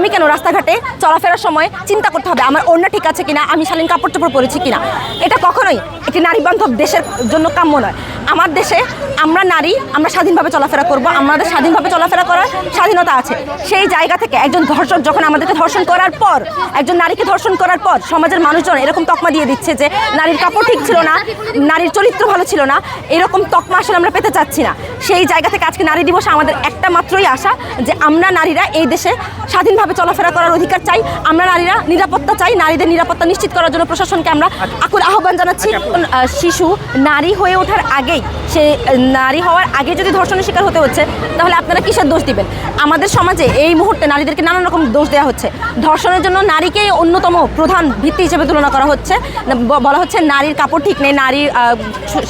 আমি কেন রাস্তাঘাটে চলাফেরার সময় চিন্তা করতে হবে? আমার অন্য ঠিক আছে কিনা? আমি শালীন কাপড় চোপড় পরেছি কিনা? এটা কখনোই একটি নারী বান্ধব দেশের জন্য কাম্য নয়। আমার দেশে আমরা নারী, আমরা স্বাধীনভাবে চলাফেরা করব। আমাদের স্বাধীনভাবে চলাফেরা করার স্বাধীনতা আছে। সেই জায়গা থেকে একজন ধর্ষক যখন আমাদেরকে ধর্ষণ করার পর, একজন নারীকে ধর্ষণ করার পর সমাজের মানুষজন এরকম তকমা দিয়ে দিচ্ছে যে, নারীর কাপড় ঠিক ছিল না, নারীর চরিত্র ভালো ছিল না, এরকম তকমা আসলে আমরা পেতে চাচ্ছি না। সেই জায়গা থেকে আজকে নারী দিবস আমাদের একটা মাত্রই আশা যে আমরা নারীরা এই দেশে স্বাধীনভাবে চলাফেরা করার অধিকার চাই আমরা নারীরা নিরাপত্তা চাই নারীদের নিরাপত্তা নিশ্চিত করার জন্য প্রশাসনকে আমরা আকুল আহ্বান জানাচ্ছি। শিশু নারী হয়ে ওঠার আগেই সে নারী হওয়ার আগে যদি ধর্ষণের শিকার হতে হচ্ছে, তাহলে আপনারা কিসের দোষ দিবেন? আমাদের সমাজে এই মুহূর্তে নারীদেরকে নানান রকম দোষ দেওয়া হচ্ছে। ধর্ষণের জন্য নারীকে অন্যতম প্রধান ভিত্তি হিসেবে তুলনা করা হচ্ছে। বলা হচ্ছে নারীর কাপড় ঠিক নেই, নারী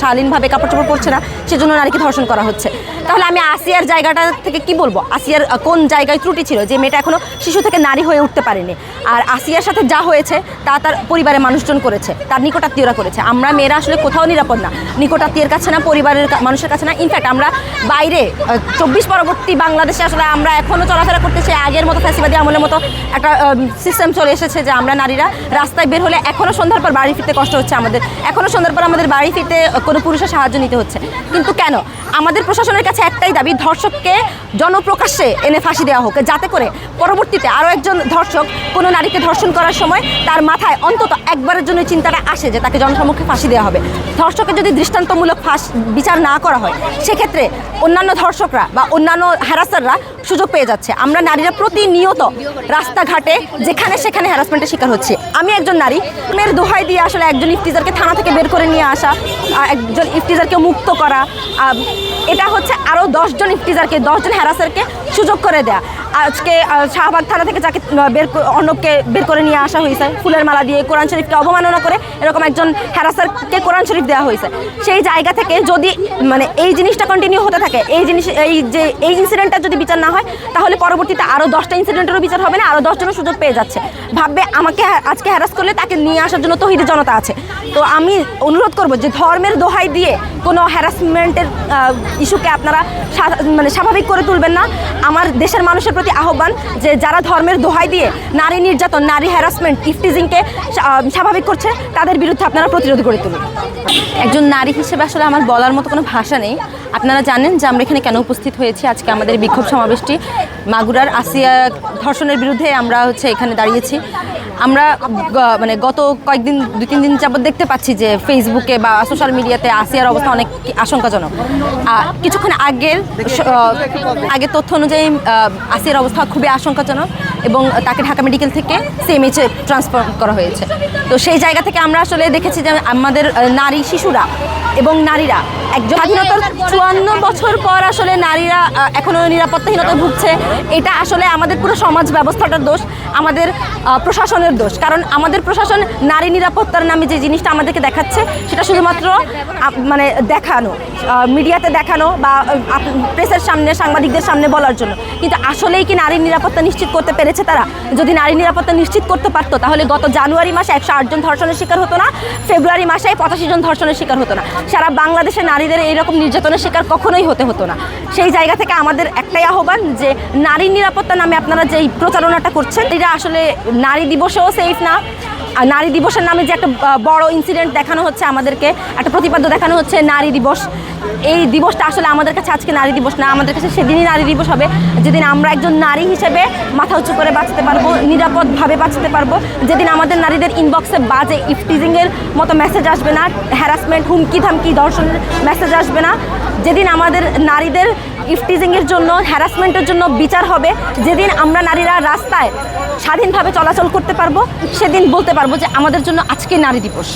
শালীনভাবে কাপড় চোপড় পরছে না, সেজন্য নারীকে ধর্ষণ করা হচ্ছে। তাহলে আমি আসিয়ার জায়গাটা থেকে কি বলব? আসিয়ার কোন জায়গায় ত্রুটি ছিল? যে মেয়েটা এখনও শিশু থেকে নারী হয়ে উঠতে পারেনি। আর আসিয়ার সাথে যা হয়েছে, তা তার পরিবারের মানুষজন করেছে, তার নিকটাত্মীয়রা করেছে। আমরা মেয়েরা আসলে কোথাও নিরাপদ না। নিকটাত্মীয়ের কাছে না পরিবারের মানুষের কাছে না। ইনফ্যাক্ট আমরা বাইরে চব্বিশ পরবর্তী বাংলাদেশে আসলে আমরা এখনও চলাফেরা করতেছি। আগের মতো ফ্যাসিবাদী আমলের মতো একটা সিস্টেম চলে এসেছে যে আমরা নারীরা রাস্তায় বের হলে এখনও সন্ধ্যার পর বাড়ি ফিরতে কষ্ট হচ্ছে আমাদের। এখনও সন্ধ্যার পর আমাদের বাড়ি ফিরতে কোনো পুরুষের সাহায্য নিতে হচ্ছে। কিন্তু কেন? আমাদের প্রশাসনের কাছে একটাই দাবি, ধর্ষককে জনপ্রকাশ্যে এনে ফাঁসি দেওয়া হোক। যাতে করে পরবর্তীতে আরও একজন ধর্ষক কোনো নারীকে ধর্ষণ করার সময় তার মাথায় অন্তত একবারের জন্য চিন্তাটা আসে যে তাকে জনসমক্ষে ফাঁসি দেওয়া হবে। ধর্ষকের যদি দৃষ্টান্তমূলক ফাঁস বিচার না করা হয়, সেক্ষেত্রে অন্যান্য ধর্ষকরা বা অন্যান্য হ্যারাসাররা সুযোগ পেয়ে যাচ্ছে। আমরা নারীরা প্রতিনিয়ত রাস্তাঘাটে যেখানে সেখানে হ্যারাসমেন্টের শিকার হচ্ছে। আমি একজন নারী, মেয়ের দোহাই দিয়ে আসলে একজন ইফতিজারকে থানা থেকে বের করে নিয়ে আসা একজন ইফতিজারকে মুক্ত করা এটা হচ্ছে আরও দশজন ইফতিজারকে দশজন হ্যারাসারকে সুযোগ করে দেয়া। আজকে শাহবাগ থানা থেকে যাকে বের অর্ণবকে বের করে নিয়ে আসা হয়েছে। ফুলের মালা দিয়ে কোরআন শরীফকে অবমাননা করে এরকম একজন হ্যারাসারকে কোরআন শরীফ দেওয়া হয়েছে। সেই জায়গা থেকে যদি মানে এই জিনিসটা কন্টিনিউ হতে থাকে, এই জিনিস, এই যে, এই ইনসিডেন্টটা যদি বিচার না হয়, তাহলে পরবর্তীতে আরও দশটা ইনসিডেন্টেরও বিচার হবে না আরও দশজনের সুযোগ পেয়ে যাচ্ছে। ভাববে, আমাকে আজকে হ্যারাস করলে তাকে নিয়ে আসার জন্য তহিদি জনতা আছে। তো আমি অনুরোধ করব যে ধর্মের দোহাই দিয়ে কোনো হ্যারাসমেন্টের ইস্যুকে আপনারা মানে স্বাভাবিক করে তুলবেন না। আমার দেশের মানুষের প্রতি আহ্বান যে যারা ধর্মের দোহাই দিয়ে নারী নির্যাতন, নারী হ্যারাসমেন্ট ইফটিজিংকে স্বাভাবিক করছে, তাদের বিরুদ্ধে আপনারা প্রতিরোধ করে তুলুন। একজন নারী হিসেবে আসলে আমার বলার মতো কোনো ভাষা নেই। আপনারা জানেন যে আমরা এখানে কেন উপস্থিত হয়েছি? আজকে আমাদের বিক্ষোভ সমাবেশটি মাগুরার আসিয়া ধর্ষণের বিরুদ্ধে আমরা হচ্ছে এখানে দাঁড়িয়েছি। আমরা মানে গত কয়েকদিন, দুই, তিন দিন যাবত দেখতে পাচ্ছি যে ফেসবুকে বা সোশ্যাল মিডিয়াতে আসিয়ার অবস্থা অনেক আশঙ্কাজনক। কিছুক্ষণ আগের আগের তথ্য অনুযায়ী আসিয়ার অবস্থা খুবই আশঙ্কাজনক এবং তাকে ঢাকা মেডিকেল থেকে সিএমএইচে ট্রান্সফার করা হয়েছে। তো সেই জায়গা থেকে আমরা আসলে দেখেছি যে আমাদের নারী শিশুরা এবং নারীরা স্বাধীনতার চুয়ান্ন বছর পর আসলে নারীরা আহ, এখনও নিরাপত্তাহীনতায় ভুগছে। এটা আসলে আমাদের পুরো সমাজ ব্যবস্থাটার দোষ আমাদের প্রশাসনের দোষ। কারণ আমাদের প্রশাসন নারী নিরাপত্তার নামে যে জিনিসটা আমাদেরকে দেখাচ্ছে সেটা শুধুমাত্র মানে দেখানো মিডিয়াতে দেখানো বা প্রেসের সামনে সাংবাদিকদের সামনে বলার জন্য। কিন্তু আসলেই কি নারীর নিরাপত্তা নিশ্চিত করতে পেরেছে তারা? যদি নারী নিরাপত্তা নিশ্চিত করতে পারতো তাহলে গত জানুয়ারি মাসে একশো জন ধর্ষণের শিকার হতো না ফেব্রুয়ারি মাসে পঁচাশি জন ধর্ষণের শিকার হতো না। সারা বাংলাদেশে নারীদের এইরকম নির্যাতনের শিকার কখনোই হতে হতো না। সেই জায়গা থেকে আমাদের একটাই আহ্বান যে নারীর নিরাপত্তা নামে আপনারা যে প্রচারণাটা করছেন এটা আসলে নারী দিবসেও সেফ না নারী দিবসের নামে যে একটা বড় ইনসিডেন্ট দেখানো হচ্ছে আমাদেরকে, একটা প্রতিপাদ্য দেখানো হচ্ছে নারী দিবস। এই দিবসটা আসলে আমাদের কাছে আজকে নারী দিবস না, আমাদের কাছে সেদিনই নারী দিবস হবে। যেদিন আমরা একজন নারী হিসেবে মাথা উঁচু করে বাঁচতে পারব, নিরাপদভাবে বাঁচতে পারব। যেদিন আমাদের নারীদের ইনবক্সে বাজে ইফটিজিংয়ের মতো মেসেজ আসবে না হ্যারাসমেন্ট হুমকি ধামকি দর্শনের মেসেজ আসবে না। যেদিন আমাদের নারীদের ইফটিজিংয়ের জন্য হ্যারাসমেন্টের জন্য বিচার হবে। যেদিন আমরা নারীরা রাস্তায় স্বাধীনভাবে চলাচল করতে পারব, সেদিন বলতে পারব যে আমাদের জন্য আজকে নারী দিবস।